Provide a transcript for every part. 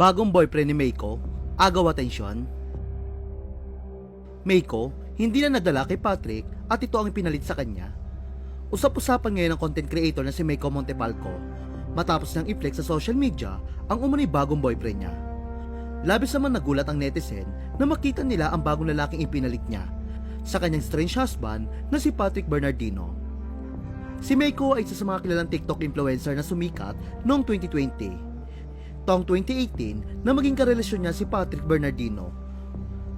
Bagong boyfriend ni Meiko, agaw atensyon. Meiko, hindi na nadala kay Patrick at ito ang pinalit sa kanya. Usap-usapan ngayon ng content creator na si Meiko Montepalco matapos niyang i-flex sa social media ang umano'y bagong boyfriend niya. Labis naman nagulat ang netizen na makita nila ang bagong lalaking ipinalit niya sa kanyang strange husband na si Patrick Bernardino. Si Meiko ay isa sa mga kilalang TikTok influencer na sumikat noong 2020. Taong 2018 na maging karelasyon niya si Patrick Bernardino.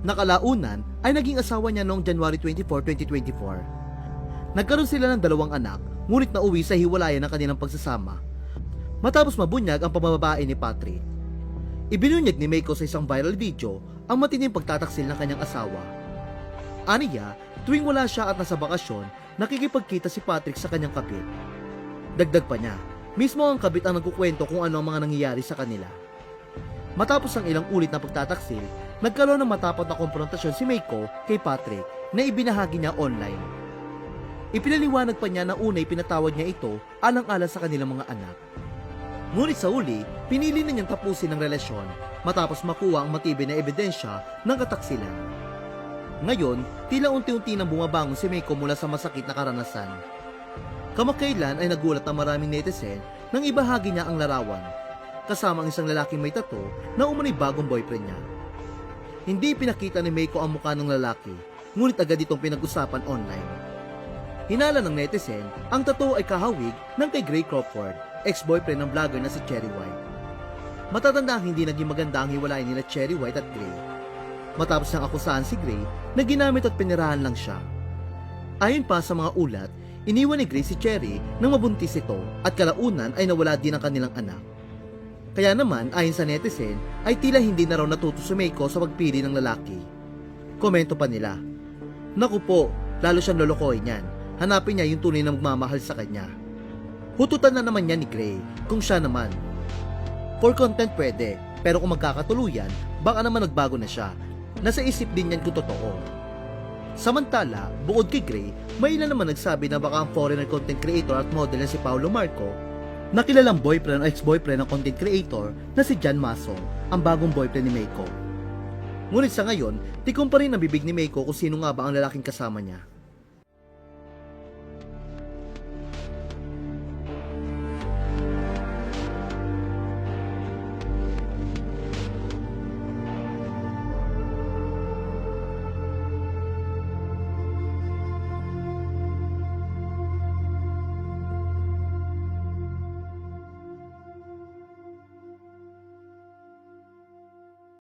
Nakalaunan ay naging asawa niya noong January 24, 2024. Nagkaroon sila ng dalawang anak, ngunit nauwi sa hiwalayan ng kanilang pagsasama. Matapos mabunyag ang pamababae ni Patrick. Ibinunyag ni Meiko sa isang viral video ang matinding pagtataksil ng kanyang asawa. Aniya, tuwing wala siya at nasa bakasyon, nakikipagkita si Patrick sa kanyang kabit. Dagdag pa niya, mismo ang kabit ang nagkukwento kung ano ang mga nangyayari sa kanila. Matapos ang ilang ulit na pagtataksil, nagkaroon ng matapot na konfrontasyon si Meiko kay Patrick na ibinahagi niya online. Ipinaliwanag pa niya na unay pinatawad niya ito alang-ala sa kanilang mga anak. Ngunit sa uli, pinili na niyang tapusin ang relasyon matapos makuha ang matibay na ebidensya ng kataksilan. Ngayon, tila unti-unti nang bumabangon si Meiko mula sa masakit na karanasan. Kamakailan ay nagulat ang maraming netizen nang ibahagi niya ang larawan, kasama ang isang lalaking may tato na umano'y bagong boyfriend niya. Hindi pinakita ni Meiko ang mukha ng lalaki, ngunit agad itong pinag-usapan online. Hinala ng netizen, ang tato ay kahawig ng kay Gray Crawford, ex-boyfriend ng vlogger na si Cherry White. Matatanda hindi naging maganda ang hiwalayan nila Cherry White at Gray. Matapos nang akusahan si Gray na ginamit at pinirahan lang siya. Ayon pa sa mga ulat, iniwan ni Gray si Cherry nang mabuntis ito at kalaunan ay nawala din ang kanilang anak. Kaya naman, ayon sa netizen, ay tila hindi na raw natuto si Meiko sa pagpili ng lalaki. Komento pa nila, Naku po, lalo siyang lolokohin niyan. Hanapin niya yung tunay na magmamahal sa kanya. Hututan na naman niya ni Gray kung siya naman. For content pwede, pero kung magkakatuluyan, baka naman nagbago na siya. Nasa isip din yan kung totoo. Samantala, bukod kay Gray, may ilan naman nagsabi na baka ang foreigner content creator at model na si Paolo Marco, na kilalang boyfriend o ex-boyfriend ng content creator na si Jan Maso, ang bagong boyfriend ni Meiko. Ngunit sa ngayon, tikong pa rin ang bibig ni Meiko kung sino nga ba ang lalaking kasama niya.